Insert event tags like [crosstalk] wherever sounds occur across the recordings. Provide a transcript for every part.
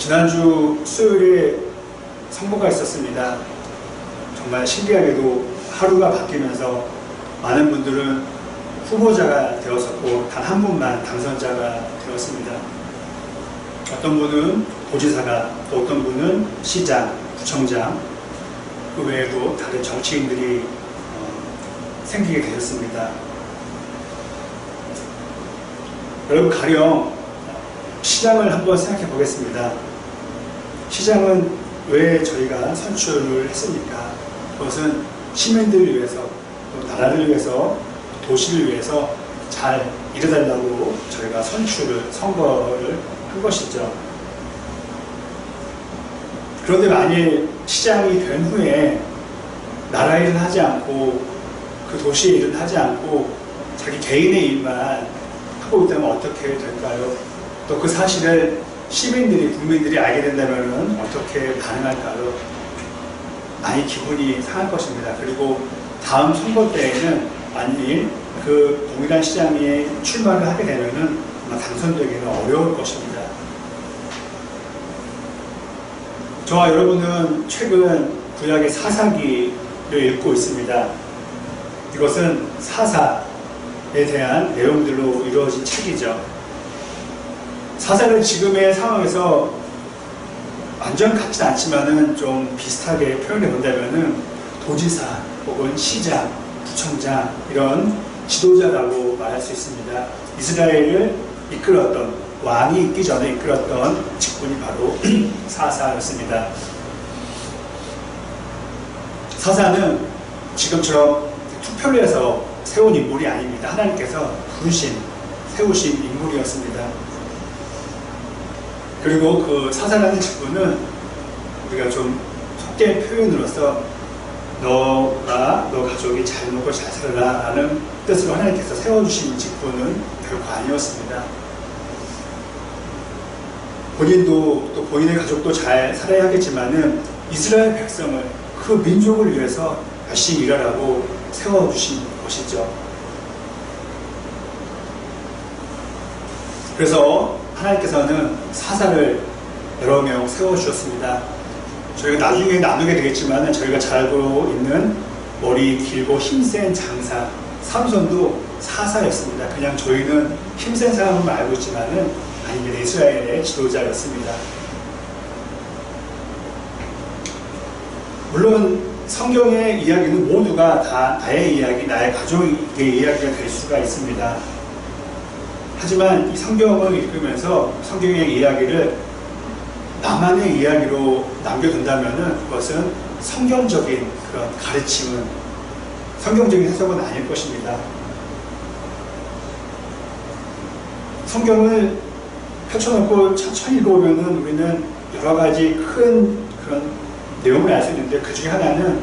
지난주 수요일에 선거가 있었습니다. 정말 신기하게도 하루가 바뀌면서 많은 분들은 후보자가 되었었고 단 한 분만 당선자가 되었습니다. 어떤 분은 도지사가 또 어떤 분은 시장, 구청장 그 외에도 다른 정치인들이 어, 생기게 되었습니다. 여러분 가령 시장을 한번 생각해 보겠습니다. 시장은 왜 저희가 선출을 했습니까? 그것은 시민들을 위해서 또 나라를 위해서 도시를 위해서 잘 이뤄달라고 저희가 선출을 선거를 한 것이죠. 그런데 만일 시장이 된 후에 나라 일은 하지 않고 그 도시의 일은 하지 않고 자기 개인의 일만 하고 있다면 어떻게 될까요? 또 그 사실을 시민들이 국민들이 알게 된다면 어떻게 반응할까요? 많이 기분이 상할 것입니다. 그리고 다음 선거 때에는 만일 그 동일한 시장에 출마를 하게 되면은 아마 당선되기는 어려울 것입니다. 저와 여러분은 최근 구약의 사사기를 읽고 있습니다. 이것은 사사에 대한 내용들로 이루어진 책이죠. 사사를 지금의 상황에서 완전 같진 않지만은 좀 비슷하게 표현해 본다면은 도지사 혹은 시장, 구청장 이런 지도자라고 말할 수 있습니다. 이스라엘을 이끌었던 왕이 있기 전에 이끌었던 직분이 바로 [clears throat] 사사였습니다. 사사는 지금처럼 투표를 해서 세운 인물이 아닙니다. 하나님께서 부르신, 세우신 인물이었습니다. 그리고 그 사사라는 직분은 우리가 좀 속된 표현으로서 너가 너 가족이 잘 먹고 잘 살아라 라는 뜻으로 하나님께서 세워주신 직분은 결코 아니었습니다. 본인도 또 본인의 가족도 잘 살아야 하겠지만은 이스라엘 백성을 그 민족을 위해서 열심히 일하라고 세워주신 것이죠. 그래서 하나님께서는 사사를 여러 명 세워주셨습니다. 저희가 나중에 나누게 되겠지만 저희가 잘 알고 있는 머리 길고 힘센 장사 삼손도 사사였습니다. 그냥 저희는 힘센 사람만 알고 있지만은 아닙니다. 이스라엘의 지도자였습니다. 물론 성경의 이야기는 모두가 다 나의 이야기, 나의 가족의 이야기가 될 수가 있습니다. 하지만 이 성경을 읽으면서 성경의 이야기를 나만의 이야기로 남겨둔다면 그것은 성경적인 그런 가르침은 성경적인 해석은 아닐 것입니다. 성경을 펼쳐놓고 천천히 읽어보면 우리는 여러 가지 큰 그런 내용을 알 수 있는데 그 중에 하나는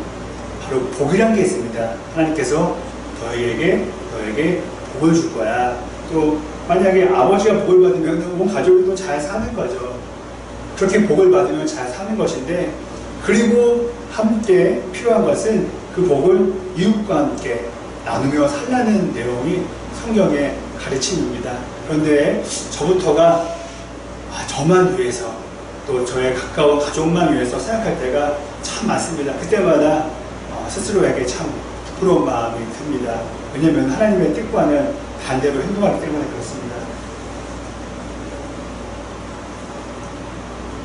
바로 복이란 게 있습니다. 하나님께서 너에게 너에게 복을 줄 거야. 또 만약에 아버지가 복을 받으면 온 가족도 잘 사는 거죠. 그렇게 복을 받으면 잘 사는 것인데 그리고 함께 필요한 것은 그 복을 이웃과 함께 나누며 살라는 내용이 성경의 가르침입니다. 그런데 저부터가 아, 저만 위해서 또 저의 가까운 가족만 위해서 생각할 때가 참 많습니다. 그때마다 어, 스스로에게 참 부러운 마음이 듭니다. 왜냐하면 하나님의 뜻과는 반대로 행동하기 때문에 그렇습니다.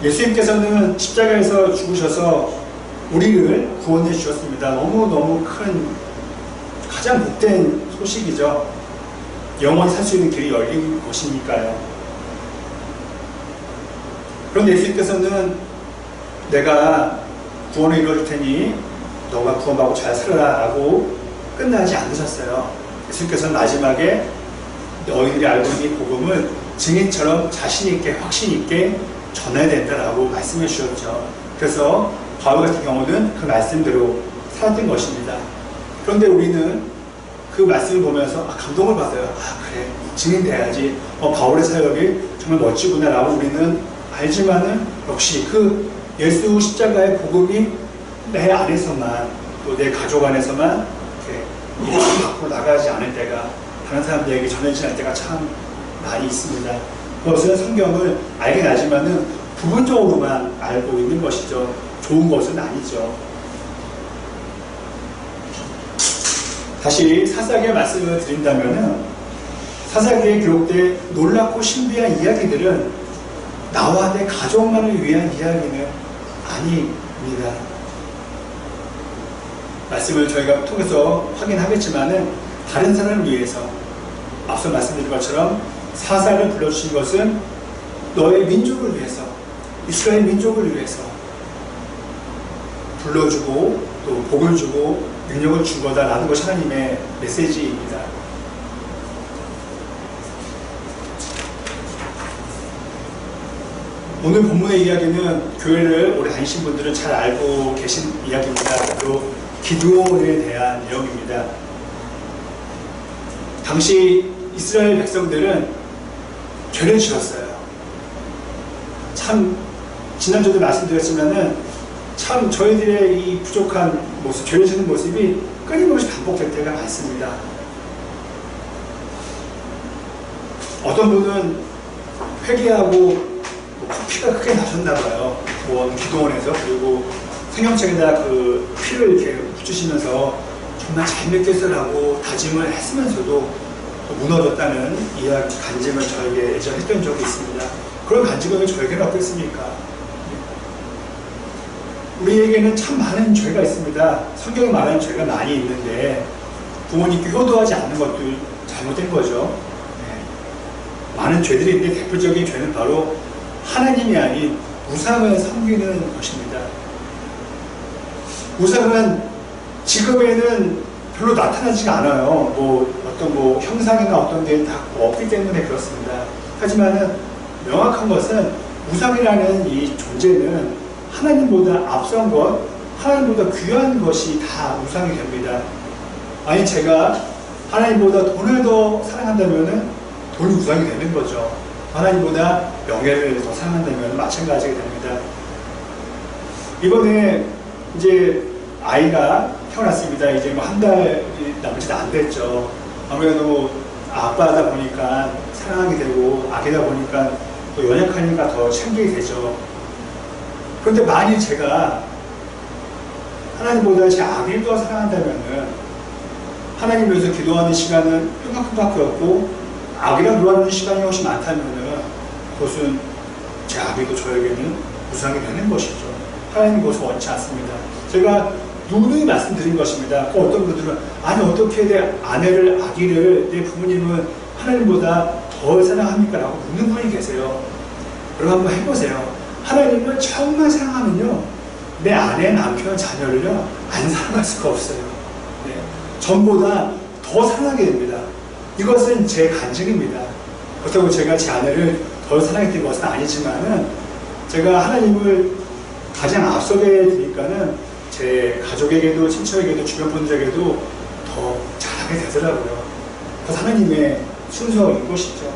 예수님께서는 십자가에서 죽으셔서 우리를 구원해 주셨습니다. 너무너무 큰 가장 복된 소식이죠. 영원히 살 수 있는 길이 열린 것이니까요. 그런데 예수님께서는 내가 구원을 이루어줄 테니 너가 구원받고 잘 살아라 라고 끝나지 않으셨어요. 예수님께서는 마지막에 너희들이 알고 있는 이 복음을 증인처럼 자신있게 확신있게 전해야 된다라고 말씀해 주셨죠. 그래서 바울 같은 경우는 그 말씀대로 살았던 것입니다. 그런데 우리는 그 말씀을 보면서 아, 감동을 받아요. 아 그래 증인돼야지. 어, 바울의 사역이 정말 멋지구나라고 우리는 알지만은 역시 그 예수 십자가의 복음이 내 안에서만 또 내 가족 안에서만 이렇게 밖으로 나가지 않을 때가 다른 사람들에게 전해지지 않을 때가 참 많이 있습니다. 그것은 성경을 알긴 하지만은 부분적으로만 알고 있는 것이죠. 좋은 것은 아니죠. 다시 사사기의 말씀을 드린다면은 사사기에 기록된 놀랍고 신비한 이야기들은 나와 내 가족만을 위한 이야기는 아닙니다. 말씀을 저희가 통해서 확인하겠지만은 다른 사람을 위해서 앞서 말씀드린 것처럼 사사를 불러주신 것은 너의 민족을 위해서 이스라엘 민족을 위해서 불러주고 또 복을 주고 능력을 준 거다라는 것이 하나님의 메시지입니다. 오늘 본문의 이야기는 교회를 오래 다니신 분들은 잘 알고 계신 이야기입니다. 바로 기드온에 대한 내용입니다. 당시 이스라엘 백성들은 죄를 지었어요. 참 지난주에도 말씀드렸지만은 참 저희들의 이 부족한 모습, 죄를 지는 모습이 끊임없이 반복될 때가 많습니다. 어떤 분은 회개하고 뭐 피가 크게 나셨나 봐요. 뭐 기도원에서 그리고 성경책에다 그 피를 이렇게 붙이시면서 정말 잘 믿겠어라고 다짐을 했으면서도 무너졌다는 이야기 간증을 저에게 예전에 했던 적이 있습니다. 그런 간증은 저에게는 어떻습니까? 우리에게는 참 많은 죄가 있습니다. 성경에 말하는 죄가 많이 있는데 부모님께 효도하지 않는 것도 잘못된 거죠. 네. 많은 죄들이 있는데 대표적인 죄는 바로 하나님이 아닌 우상을 섬기는 것입니다. 우상은 지금에는 별로 나타나지가 않아요. 뭐 어떤 뭐 형상이나 어떤 게다 없기 때문에 그렇습니다. 하지만은 명확한 것은 우상이라는 이 존재는 하나님보다 앞선 것, 하나님보다 귀한 것이 다 우상이 됩니다. 아니 제가 하나님보다 돈을 더 사랑한다면은 돈이 우상이 되는 거죠. 하나님보다 명예를 더 사랑한다면 마찬가지가 됩니다. 이번에 이제 아이가 태어났습니다. 이제 뭐 한 달이 남지도 안 됐죠. 아무래도 아빠다 보니까 사랑하게 되고 아기다 보니까 또 연약하니까 더 챙기게 되죠. 그런데 만일 제가 하나님보다 제 아기를 더 사랑한다면은 하나님 위해서 기도하는 시간은 뼈만큼밖에 없고 아기랑 놀아는 시간이 훨씬 많다면은 그것은 제 아기도 저에게는 우상이 되는 것이죠. 하나님 그것을 원치 않습니다. 제가 누누이 말씀드린 것입니다. 그 어떤 분들은 아니 어떻게 내 아내를 아기를 내 부모님은 하나님보다 더 사랑합니까? 라고 묻는 분이 계세요. 그럼 한번 해보세요. 하나님을 정말 사랑하면요. 내 아내, 남편, 자녀를요. 안 사랑할 수가 없어요. 네. 전보다 더 사랑하게 됩니다. 이것은 제 간증입니다. 그렇다고 제가 제 아내를 덜 사랑했던 것은 아니지만은 제가 하나님을 가장 앞서게 되니까는 제 가족에게도 친척에게도 주변 분들에게도 더 잘하게 되더라고요. 그 하나님의 순서인 것이죠.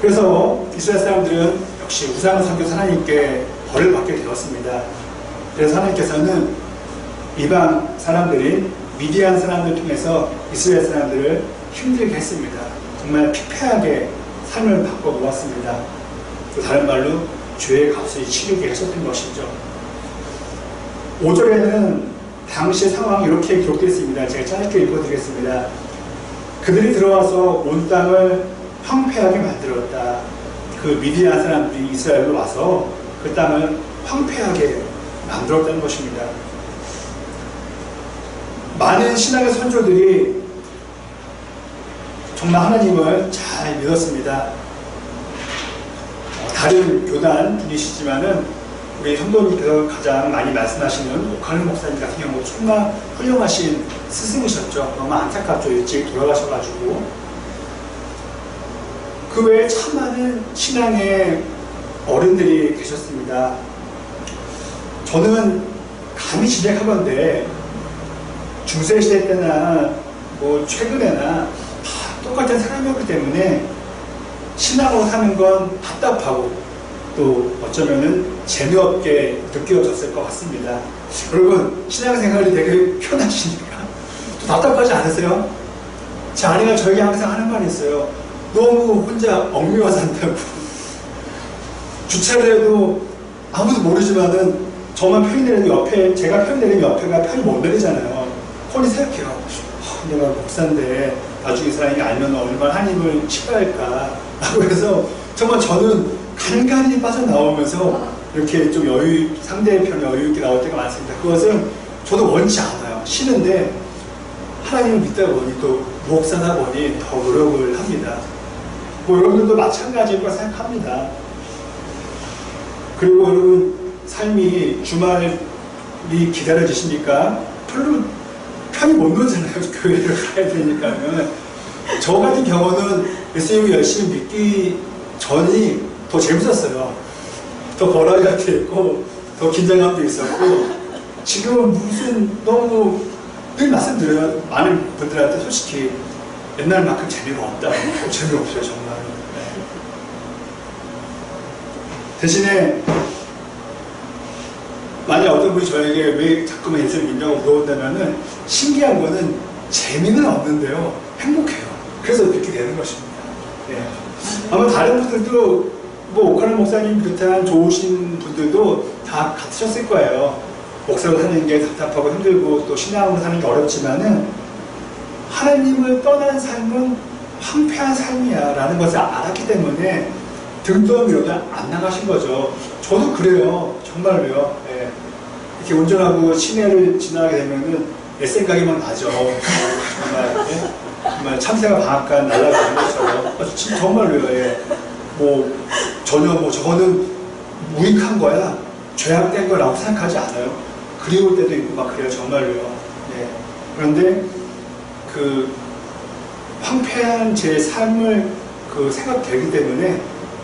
그래서 이스라엘 사람들은 역시 우상을 섬겨서 하나님께 벌을 받게 되었습니다. 그래서 하나님께서는 이방 사람들인 미디안 사람들 통해서 이스라엘 사람들을 힘들게 했습니다. 정말 피폐하게 삶을 바꿔 놓았습니다. 또 다른 말로 죄의 값을 치르게 하셨던 것이죠. 5절에는 당시의 상황이 이렇게 기록되어 있습니다. 제가 짧게 읽어드리겠습니다. 그들이 들어와서 온 땅을 황폐하게 만들었다. 그 미디안 사람들이 이스라엘로 와서 그 땅을 황폐하게 만들었다는 것입니다. 많은 신앙의 선조들이 정말 하나님을 잘 믿었습니다. 다른 교단 분이시지만은 우리 성도님께서 가장 많이 말씀하시는 오카르 목사님 같은 경우 정말 훌륭하신 스승이셨죠. 너무 안타깝죠. 일찍 돌아가셔가지고. 그 외에 참 많은 신앙의 어른들이 계셨습니다. 저는 감히 지적하건데 중세시대 때나 뭐 최근에나 다 똑같은 사람이었기 때문에 신앙으로 사는 건 답답하고 또 어쩌면은 재미없게 느껴졌을 것 같습니다. 여러분 신앙생활이 되게 편하시니까 또 답답하지 않으세요? 제 아내가 저에게 항상 하는 말이 있어요. 너무 혼자 얽매여 산다고. 주차를 해도 아무도 모르지만은 저만 편히 내리는 옆에 제가 편히 내리는 옆에가 편히 못 내리잖아요. 홀이 생각해요. 어, 내가 목사인데 나중에 이 사람이 알면 얼마나 하나님을 싫어할까. 그래서 정말 저는 간간히 빠져나오면서 이렇게 좀 여유 상대편에 여유 있게 나올 때가 많습니다. 그것은 저도 원치 않아요. 싫은데 하나님을 믿다 보니 또 목사다 보니 더 노력을 합니다. 뭐 여러분들도 마찬가지일 거 생각합니다. 그리고 여러분 삶이 주말이 기다려지십니까? 별로 편히 못 놀잖아요. [laughs] 교회를 가야 되니까는. 저 같은 경우는 예수님을 열심히 믿기 전이 더 재밌었어요. 더 거라이가 있고, 더 긴장감도 있었고, 지금은 무슨 너무 늘 말씀드려요. 많은 분들한테 솔직히 옛날만큼 재미가 없다. 재미없어요, 정말. 네. 대신에 만약 어떤 분이 저에게 왜 자꾸만 예수를 믿냐고 물어본다면은 신기한 거는 재미는 없는데요. 행복해요. 그래서 믿게 되는 것입니다. 네. 아마 다른 분들도 뭐 오카는 목사님 비롯한 좋으신 분들도 다 같으셨을 거예요. 목사로 사는 게 답답하고 힘들고 또 신앙으로 사는 게 어렵지만은 하나님을 떠난 삶은 황폐한 삶이야 라는 것을 알았기 때문에 등떠밀어도 안 나가신 거죠. 저도 그래요. 정말로요. 예. 이렇게 운전하고 시내를 지나게 되면은 내 생각이만 나죠. 정말, 예? 정말 참새가 방앗간 날아가는 것처럼. 아, 진- 정말로요. 예. 뭐, 전혀 뭐 저거는 무익한 거야. 죄악된 거라고 생각하지 않아요. 그리울 때도 있고 막 그래요. 정말로요. 예. 그런데 그 황폐한 제 삶을 그 생각되기 때문에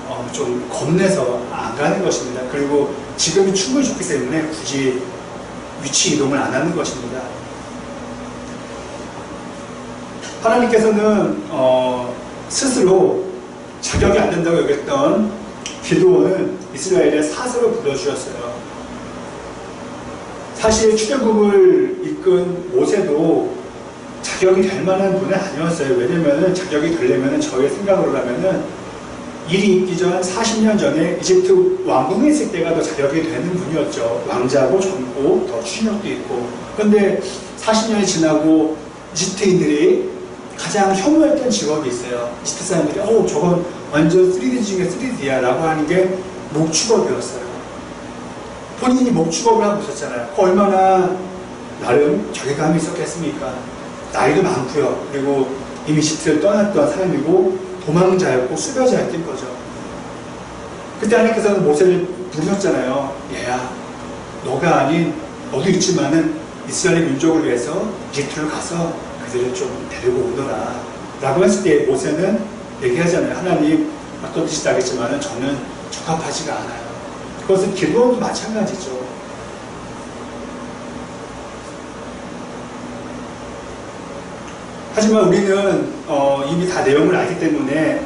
어, 좀 겁내서 안 가는 것입니다. 그리고 지금이 충분히 좋기 때문에 굳이 위치 이동을 안 하는 것입니다. 하나님께서는 어, 스스로 자격이 안 된다고 여겼던 기도원을 이스라엘의 사서로 불러주셨어요. 사실 출애굽을 이끈 모세도 자격이 될 만한 분은 아니었어요. 왜냐면은 자격이 되려면은 저의 생각으로라면은 일이 있기 전 40년 전에 이집트 왕궁에 있을 때가 더 자격이 되는 분이었죠. 왕자고 젊고 더 추력도 있고. 그런데 40년이 지나고 이집트인들이 가장 혐오했던 직업이 있어요. 이집트 사람들이 어 저건 완전 3D 중에 3D야 라고 하는 게 목축업이었어요. 본인이 목축업을 하고 있었잖아요. 그 얼마나 나름 자괴감이 있었겠습니까? 나이도 많고요. 그리고 이미 이집트를 떠났던 사람이고 도망자였고 수배자였던 거죠. 그때 하나님께서는 모세를 부르셨잖아요. 얘야, 너가 아닌 너도 있지만은 이스라엘 민족을 위해서 이집트를 가서 그들을 좀 데리고 오너라. 라고 했을 때 모세는 얘기하잖아요. 하나님, 뜻이 나겠지만은 저는 적합하지가 않아요. 그것은 기도원도 마찬가지죠. 하지만 우리는 어, 이미 다 내용을 알기 때문에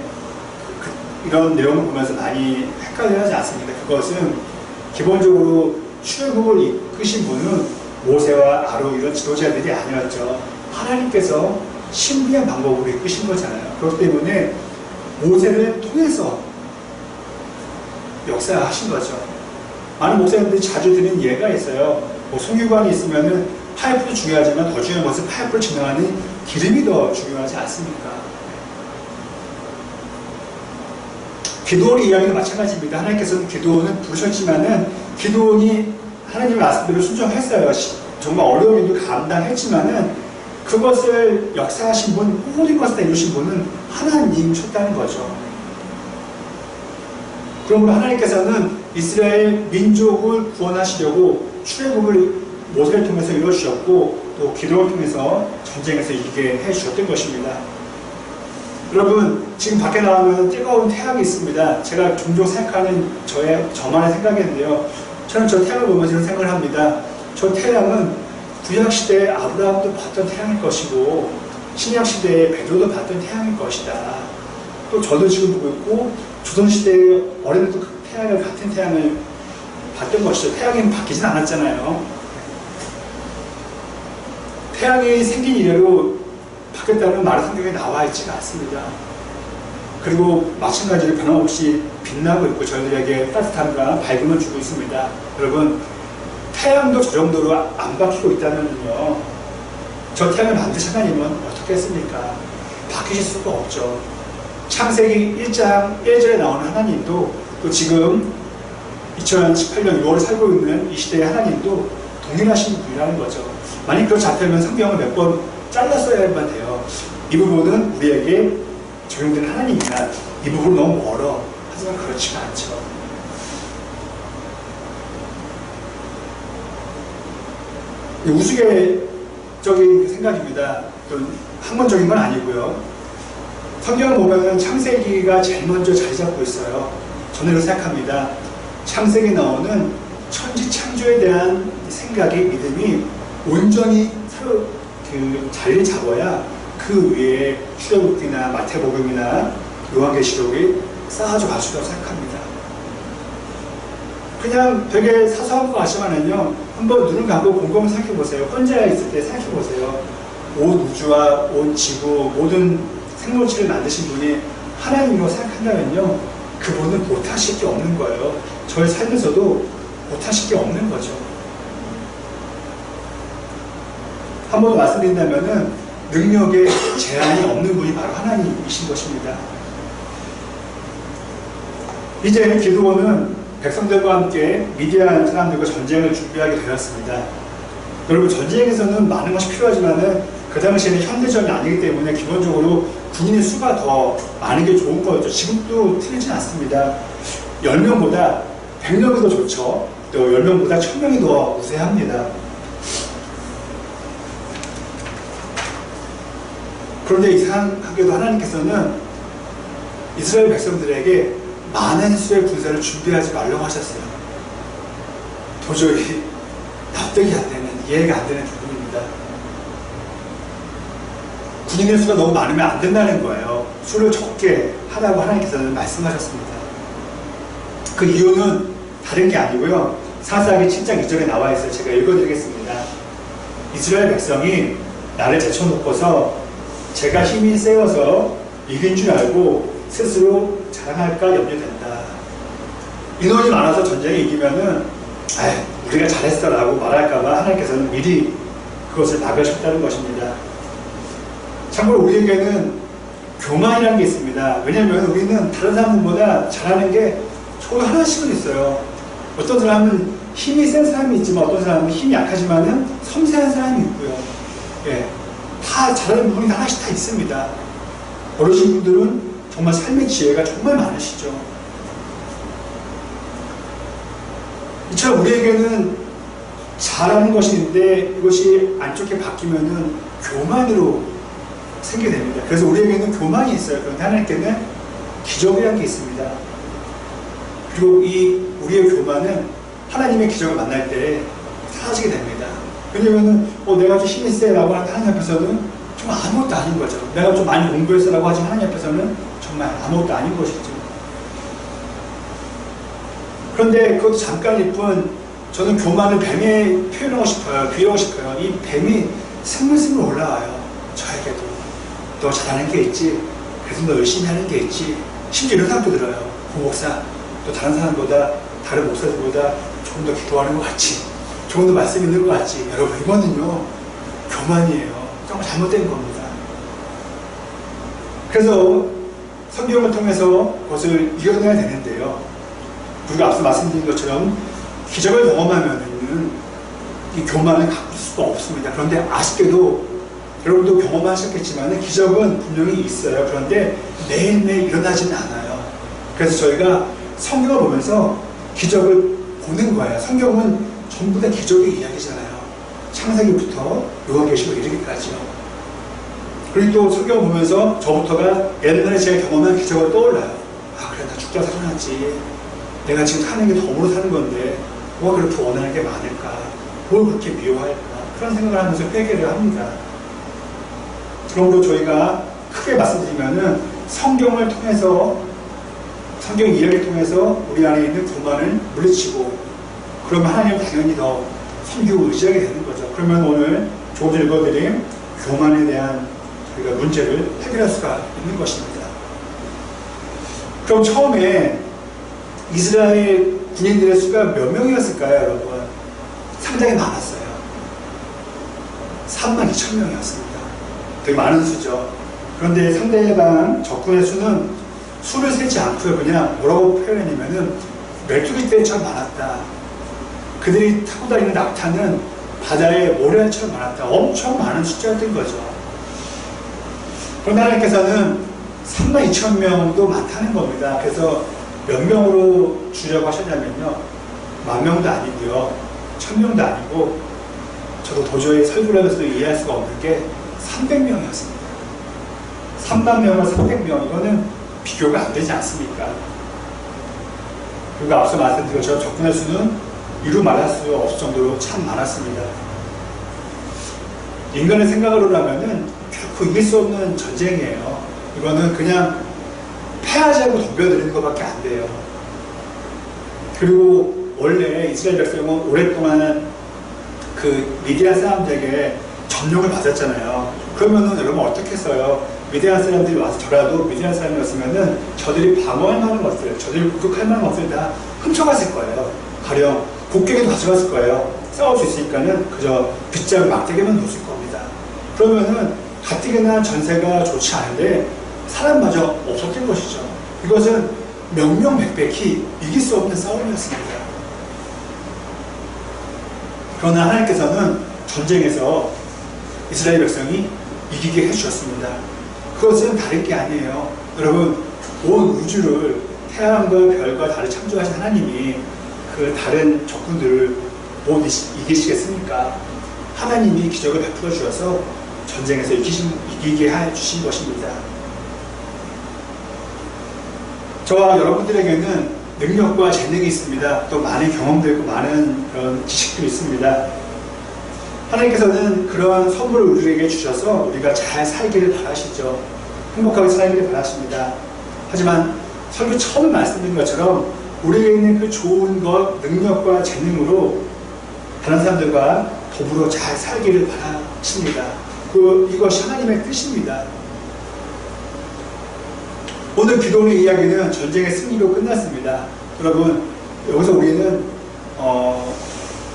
그- 이런 내용을 보면서 많이 헷갈려하지 않습니다. 그것은 기본적으로 출애굽을 이끄신 분은 모세와 아론 이런 지도자들이 아니었죠. 하나님께서 신비한 방법으로 이끄신 거잖아요. 그렇기 때문에 모세를 통해서 역사하신 거죠. 많은 목사님들이 자주 드는 예가 있어요. 뭐 송유관이 있으면은 파이프도 중요하지만 더 중요한 것은 파이프를 진행하는 기름이 더 중요하지 않습니까? 기도원의 이야기도 마찬가지입니다. 하나님께서는 기도원을 부르셨지만은 기도원이 하나님의 말씀대로 순종했어요. 시- 정말 어려운 일도 감당했지만은 그것을 역사하신 분, 모든 것을 다 이루신 분은 하나님이셨다는 거죠. 그러므로 하나님께서는 이스라엘 민족을 구원하시려고 출애굽을 모세를 통해서 이루어주셨고 또 기도를 통해서 전쟁에서 이기게 해주셨던 것입니다. 여러분 지금 밖에 나가면 뜨거운 태양이 있습니다. 제가 종종 생각하는 저의 저만의 생각인데요. 저는 저 태양을 보면서 이런 생각을 합니다. 저 태양은 구약 시대에 아브라함도 봤던 태양일 것이고 신약 시대에 베드로도 봤던 태양일 것이다. 또 저도 지금 보고 있고 조선 시대에 어린이도 그 태양을 같은 태양을 봤던 것이죠. 태양이 바뀌진 않았잖아요. 태양이 생긴 이래로 바뀌었다는 말이 성경에 나와 있지가 않습니다. 그리고 마찬가지로 변함없이 빛나고 있고 저희들에게 따뜻함과 밝음을 주고 있습니다. 여러분 태양도 저 정도로 안 바뀌고 있다면요. 저 태양을 만드신 하나님은 어떻게 했습니까? 바뀌실 수가 없죠. 창세기 1장 1절에 나오는 하나님도 또 지금 2018년 6월에 살고 있는 이 시대의 하나님도 동일하신 분이라는 거죠. 만약 그렇지 않다면 성경을 몇 번 잘랐어야만 돼요. 이 부분은 우리에게 적용되는 하나님이나 이 부분은 너무 멀어. 하지만 그렇지가 않죠. 우스개적인 생각입니다. 또 학문적인 건 아니고요. 성경을 보면 창세기가 제일 먼저 자리 잡고 있어요. 저는 이렇게 생각합니다. 창세기 나오는 천지 창조에 대한 생각이 믿음이 온전히 서로 그 자리를 잡아야 그 위에 출애굽기나 마태복음이나 요한계시록이 쌓아져 갈 수라고 생각합니다. 그냥 되게 사소한 것 같지만은요, 한번 눈을 감고 곰곰이 생각해 보세요. 혼자 있을 때 생각해 보세요. 온 우주와 온 지구, 모든 생물체를 만드신 분이 하나님이라고 생각한다면요, 그분은 못하실 게 없는 거예요. 저희 삶에서도 못하실 게 없는 거죠. 한번 말씀드린다면은 능력에 제한이 없는 분이 바로 하나님이신 것입니다. 이제 기도원은 백성들과 함께 미디안 사람들과 전쟁을 준비하게 되었습니다. 여러분 전쟁에서는 많은 것이 필요하지만은 그 당시에는 현대전이 아니기 때문에 기본적으로 군인의 수가 더 많은 게 좋은 거였죠. 지금도 틀리진 않습니다. 10명보다 100명이 더 좋죠. 또 10명보다 1000명이 더 우세합니다. 그런데 이상하게도 하나님께서는 이스라엘 백성들에게 많은 수의 군사를 준비하지 말라고 하셨어요. 도저히 납득이 안 되는, 이해가 안 되는 부분입니다. 군인의 수가 너무 많으면 안 된다는 거예요. 수를 적게 하라고 하나님께서는 말씀하셨습니다. 그 이유는 다른 게 아니고요. 사사기 7장 2절에 나와 있어요. 제가 읽어드리겠습니다. 이스라엘 백성이 나를 제쳐놓고서 제가 힘이 세워서 이긴 줄 알고 스스로 자랑할까 염려된다. 인원이 많아서 전쟁에 이기면은 아 우리가 잘했어라고 말할까봐 하나님께서는 미리 그것을 막으셨다는 것입니다. 참고로 우리에게는 교만이라는 게 있습니다. 왜냐하면 우리는 다른 사람들보다 잘하는 게 조금 하나씩은 있어요. 어떤 사람은 힘이 센 사람이 있지만 어떤 사람은 힘이 약하지만은 섬세한 사람이 있고요. 예. 다 잘하는 부분이 하나씩 다 있습니다. 어르신 분들은 정말 삶의 지혜가 정말 많으시죠. 이처럼 우리에게는 잘하는 것이 있는데 이것이 안 좋게 바뀌면은 교만으로 생겨냅니다. 그래서 우리에게는 교만이 있어요. 그런데 하나님께는 기적이라는 게 있습니다. 그리고 이 우리의 교만은 하나님의 기적을 만날 때 사라지게 됩니다. 왜냐면은 어, 내가 좀 힘이 세라고 하는 하나님 앞에서는 정말 아무것도 아닌 거죠. 내가 좀 많이 공부했어라고 하지만 하나님 앞에서는 정말 아무것도 아닌 것이죠. 그런데 그것도 잠깐일 뿐 저는 교만을 뱀에 표현하고 싶어요. 비유하고 싶어요. 이 뱀이 스물스물 올라와요. 저에게도. 너 잘하는 게 있지. 그래서 너 열심히 하는 게 있지. 심지어 이런 생각도 들어요. 그 목사, 또 다른 사람보다, 다른 목사들보다 조금 더 기도하는 것 같지. 조금 더 말씀 있는 것 같지. 여러분, 이거는요, 교만이에요. 정말 잘못된 겁니다. 그래서 성경을 통해서 그것을 이겨내야 되는데요. 우리가 앞서 말씀드린 것처럼 기적을 경험하면은 이 교만을 가꿀 수가 없습니다. 그런데 아쉽게도 여러분도 경험하셨겠지만 기적은 분명히 있어요. 그런데 매일매일 일어나지는 않아요. 그래서 저희가 성경을 보면서 기적을 보는 거예요. 성경은 전부 다 기적의 이야기잖아요. 창세기부터 요한계시록 이르기까지요. 그리고 또 성경을 보면서 저부터가 옛날에 제가 경험한 기적을 떠올라요. 아 그래 나 죽다 살아났지. 내가 지금 사는 게 덤으로 사는 건데 뭐가 그렇게 원하는 게 많을까? 뭘 그렇게 미워할까? 그런 생각을 하면서 회개를 합니다. 그러므로 저희가 크게 말씀드리면은 성경을 통해서 성경 이야기를 통해서 우리 안에 있는 교만을 물리치고 그러면 하나님을 당연히 더 섬기고 의지하게 되는 거죠. 그러면 오늘 조금 읽어드린 교만에 대한 우리가 문제를 해결할 수가 있는 것입니다. 그럼 처음에 이스라엘 군인들의 수가 몇 명이었을까요, 여러분? 상당히 많았어요. 3만 2천 명이었습니다. 되게 많은 수죠. 그런데 상대방 적군의 수는 수를 세지 않고요. 그냥 뭐라고 표현했냐면은 메뚜기 떼처럼 많았다. 그들이 타고 다니는 낙타는 바다에 모래알처럼 많았다. 엄청 많은 숫자였던 거죠. 그런데 하나님께서는 3만 2천 명도 많다는 겁니다. 그래서 몇 명으로 주려고 하셨냐면요. 만 명도 아니고요. 천 명도 아니고 저도 도저히 설교를 하면서도 이해할 수가 없는 게 300명이었습니다. 3만 명과 300명 이거는 비교가 안 되지 않습니까? 그리고 앞서 말씀드린 것처럼 적군의 수는 이루 말할 수 없을 정도로 참 많았습니다. 인간의 생각으로라면은 결코 이길 수 없는 전쟁이에요. 이거는 그냥 패하자고 덤벼드리는 것밖에 안 돼요. 그리고 원래 이스라엘 백성은 오랫동안 그 미디안 사람들에게 점령을 받았잖아요. 그러면은 여러분 어떻게 했어요? 미디안 사람들이 와서 저라도 미디안 사람이었으면은 저들이 방어할 만한 것들, 저들이 공격할 만한 것들 다 훔쳐갔을 거예요. 가령 곡괭이도 가져갔을 거예요. 싸울 수 있으니까는 그저 빗자루 막대기만 놓을 겁니다. 그러면은 가뜩이나 전세가 좋지 않은데 사람마저 없었던 것이죠. 이것은 명명백백히 이길 수 없는 싸움이었습니다. 그러나 하나님께서는 전쟁에서 이스라엘 백성이 이기게 해주셨습니다. 그것은 다를 게 아니에요. 여러분, 온 우주를 태양과 별과 달을 창조하신 하나님이 그 다른 적군들을 못 이기시겠습니까? 하나님이 기적을 베풀어 주셔서 전쟁에서 이기신, 이기게 해 주신 것입니다. 저와 여러분들에게는 능력과 재능이 있습니다. 또 많은 경험도 있고 많은 그런 지식도 있습니다. 하나님께서는 그러한 선물을 우리에게 주셔서 우리가 잘 살기를 바라시죠. 행복하게 살기를 바라십니다. 하지만 설교 처음에 말씀드린 것처럼 우리에게 있는 그 좋은 것, 능력과 재능으로 다른 사람들과 더불어 잘 살기를 바라십니다. 그, 이것이 하나님의 뜻입니다. 오늘 기도의 이야기는 전쟁의 승리로 끝났습니다. 여러분, 여기서 우리는, 어,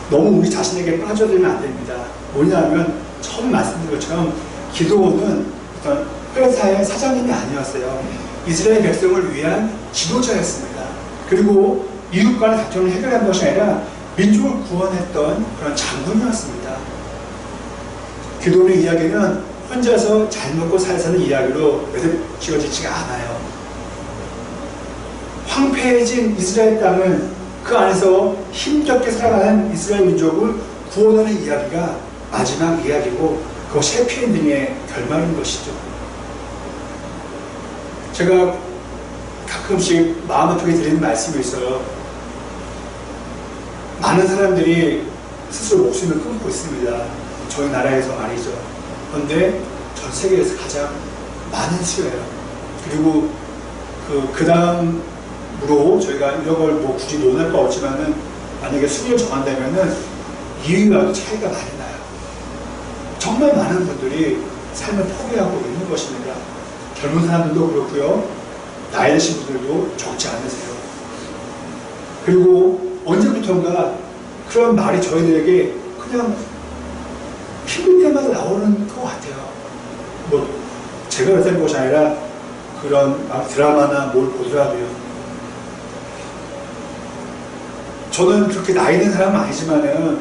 너무 우리 자신에게 빠져들면 안 됩니다. 뭐냐면, 처음 말씀드린 것처럼 기도는 어떤 회사의 사장님이 아니었어요. 이스라엘 백성을 위한 지도자였습니다. 그리고 이웃 간의 다툼을 해결한 것이 아니라 민족을 구원했던 그런 장군이었습니다. 기도의 이야기는 혼자서 잘 먹고 살 사는 이야기로 지어지지가 않아요. 황폐해진 이스라엘 땅을 그 안에서 힘겹게 살아가는 이스라엘 민족을 구원하는 이야기가 마지막 이야기고 그것이 해피엔딩의 결말인 것이죠. 제가 가끔씩 마음 아프게 드리는 말씀이 있어요. 많은 사람들이 스스로 목숨을 끊고 있습니다. 저희 나라에서 말이죠. 그런데 전 세계에서 가장 많은 수예요. 그리고 그, 그 다음으로 저희가 이런 걸 뭐 굳이 논할 거 없지만은 만약에 순위를 정한다면은 2위와도 차이가 많이 나요. 정말 많은 분들이 삶을 포기하고 있는 것입니다. 젊은 사람들도 그렇고요. 나이 드신 분들도 적지 않으세요. 그리고 언제부턴가 그런 말이 저희들에게 그냥 필름 때마다 나오는 것 같아요. 뭐 제가 그랬던 것이 아니라 그런 막 드라마나 뭘 보더라도요. 저는 그렇게 나이 든 사람은 아니지만은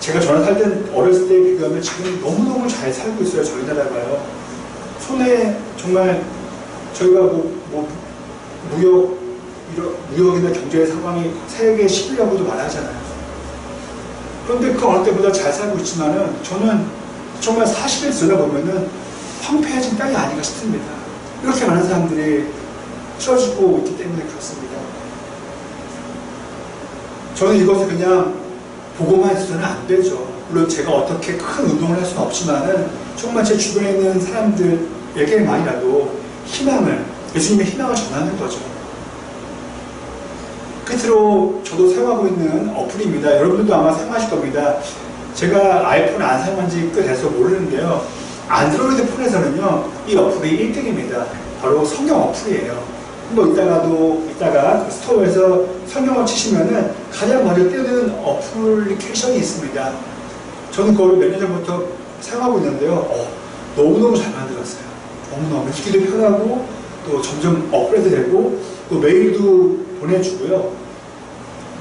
제가 전에 살때 어렸을 때 비교하면 지금 너무너무 잘 살고 있어요. 저희 나라가요. 손에 정말 저희가 뭐, 뭐 무역, 무역이나 경제 상황이 세계 10위라고도 말하잖아요. 그런데 그 어느 때보다 잘 살고 있지만은 저는 정말 사실을 들어보면은 황폐해진 땅이 아닌가 싶습니다. 이렇게 많은 사람들이 쓰러지고 있기 때문에 그렇습니다. 저는 이것을 그냥 보고만 있어서는 안 되죠. 물론 제가 어떻게 큰 운동을 할 수는 없지만은 정말 제 주변에 있는 사람들에게만이라도 희망을, 예수님의 희망을 전하는 거죠. 끝으로 저도 사용하고 있는 어플입니다. 여러분들도 아마 사용하실 겁니다. 제가 아이폰 안 사용한 지꽤 돼서 모르는데요. 안드로이드 폰에서는요, 이 어플이 1등입니다. 바로 성경 어플이에요. 뭐 이따가도 이따가 그 스토어에서 성경을 치시면은 가장 먼저 뜨는 어플리케이션이 있습니다. 저는 그걸 몇 년 전부터 사용하고 있는데요. 어, 너무너무 잘 만들었어요. 너무너무 읽기도 편하고 또 점점 업그레이드 되고 또 메일도 보내주고요.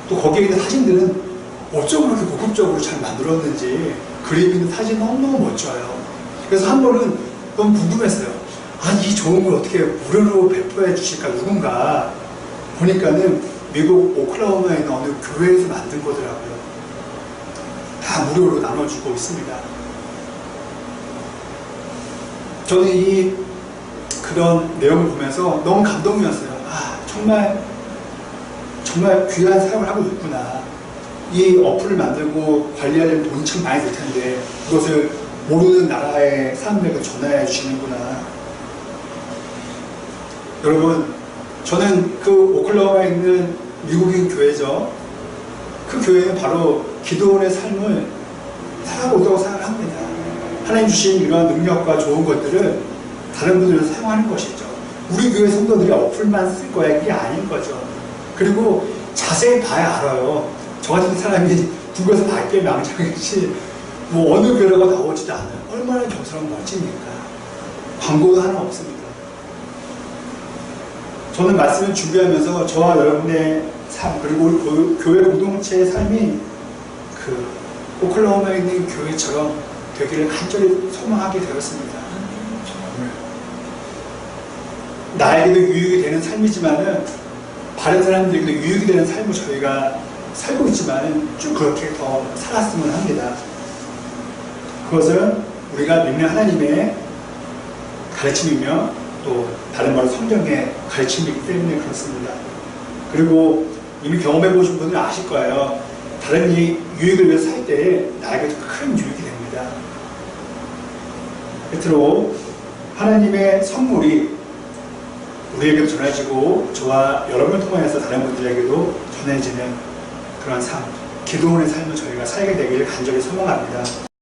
또 거기에 있는 사진들은 어쩜 그렇게 고급적으로 잘 만들었는지 그림 있는 사진 너무너무 멋져요. 그래서 한 번은 너무 궁금했어요. 아니 이 좋은 걸 어떻게 무료로 배포해 주실까 누군가 보니까는 미국 오클라호마에 있는 어느 교회에서 만든 거더라고요. 다 무료로 나눠주고 있습니다. 저는 이 그런 내용을 보면서 너무 감동이었어요. 아 정말 정말 귀한 사역을 하고 있구나. 이 어플을 만들고 관리하려면 돈이 참 많이 들 텐데 그것을 모르는 나라의 사람들에게 전화해 주시는구나. 여러분, 저는 그 오클라호마에 있는 미국인 교회죠. 그 교회는 바로 기도원의 삶을 살아가고 있다고 생각을 합니다. 하나님 주신 이러한 능력과 좋은 것들을 다른 분들도 사용하는 것이죠. 우리 교회 성도들이 어플만 쓸 거야 이게 아닌 거죠. 그리고 자세히 봐야 알아요. 저 같은 사람이 구글에서 밝게 망정이지 뭐 어느 교회가 나오지도 않아요. 얼마나 겸손한 멋집니까? 광고도 하나 없습니다. 저는 말씀을 준비하면서 저와 여러분의 삶 그리고 우리 교- 교회 공동체의 삶이 그 오클라호마에 있는 교회처럼 되기를 간절히 소망하게 되었습니다. 나에게도 유익이 되는 삶이지만은 다른 사람들에게도 유익이 되는 삶을 저희가 살고 있지만은 쭉 그렇게 더 살았으면 합니다. 그것은 우리가 믿는 하나님의 가르침이며 또 다른 말로 성경의 가르침이기 때문에 그렇습니다. 그리고 이미 경험해 보신 분들은 아실 거예요. 다른 이 유익을 위해서 살 때에 나에게도 큰 유익이 됩니다. 끝으로 하나님의 선물이 우리에게도 전해지고 저와 여러분을 통해서 다른 분들에게도 전해지는 그런 삶, 기도원의 삶을 저희가 살게 되기를 간절히 소망합니다.